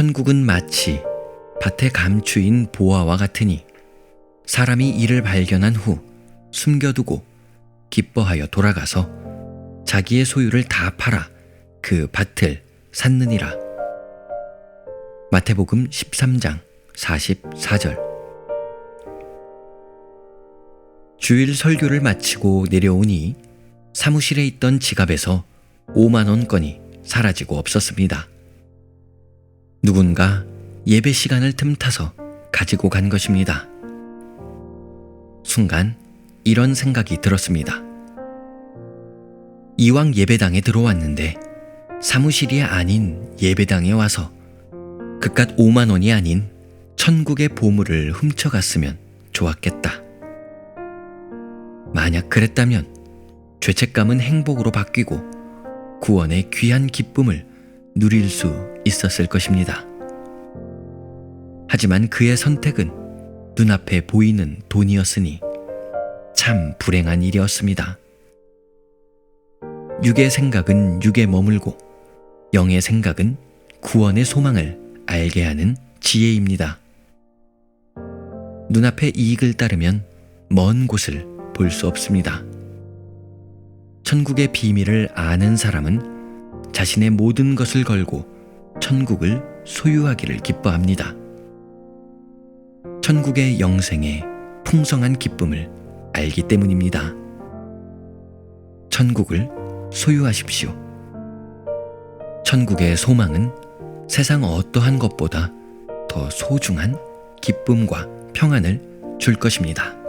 천국은 마치 밭에 감추인 보아와 같으니 사람이 이를 발견한 후 숨겨두고 기뻐하여 돌아가서 자기의 소유를 다 팔아 그 밭을 샀느니라. 마태복음 13장 44절 주일 설교를 마치고 내려오니 사무실에 있던 지갑에서 5만 원건이 사라지고 없었습니다. 누군가 예배 시간을 틈타서 가지고 간 것입니다. 순간 이런 생각이 들었습니다. 이왕 예배당에 들어왔는데 사무실이 아닌 예배당에 와서 그깟 5만 원이 아닌 천국의 보물을 훔쳐갔으면 좋았겠다. 만약 그랬다면 죄책감은 행복으로 바뀌고 구원의 귀한 기쁨을 누릴 수 있었을 것입니다. 하지만 그의 선택은 눈앞에 보이는 돈이었으니 참 불행한 일이었습니다. 육의 생각은 육에 머물고 영의 생각은 구원의 소망을 알게 하는 지혜입니다. 눈앞의 이익을 따르면 먼 곳을 볼 수 없습니다. 천국의 비밀을 아는 사람은 자신의 모든 것을 걸고 천국을 소유하기를 기뻐합니다. 천국의 영생의 풍성한 기쁨을 알기 때문입니다. 천국을 소유하십시오. 천국의 소망은 세상 어떠한 것보다 더 소중한 기쁨과 평안을 줄 것입니다.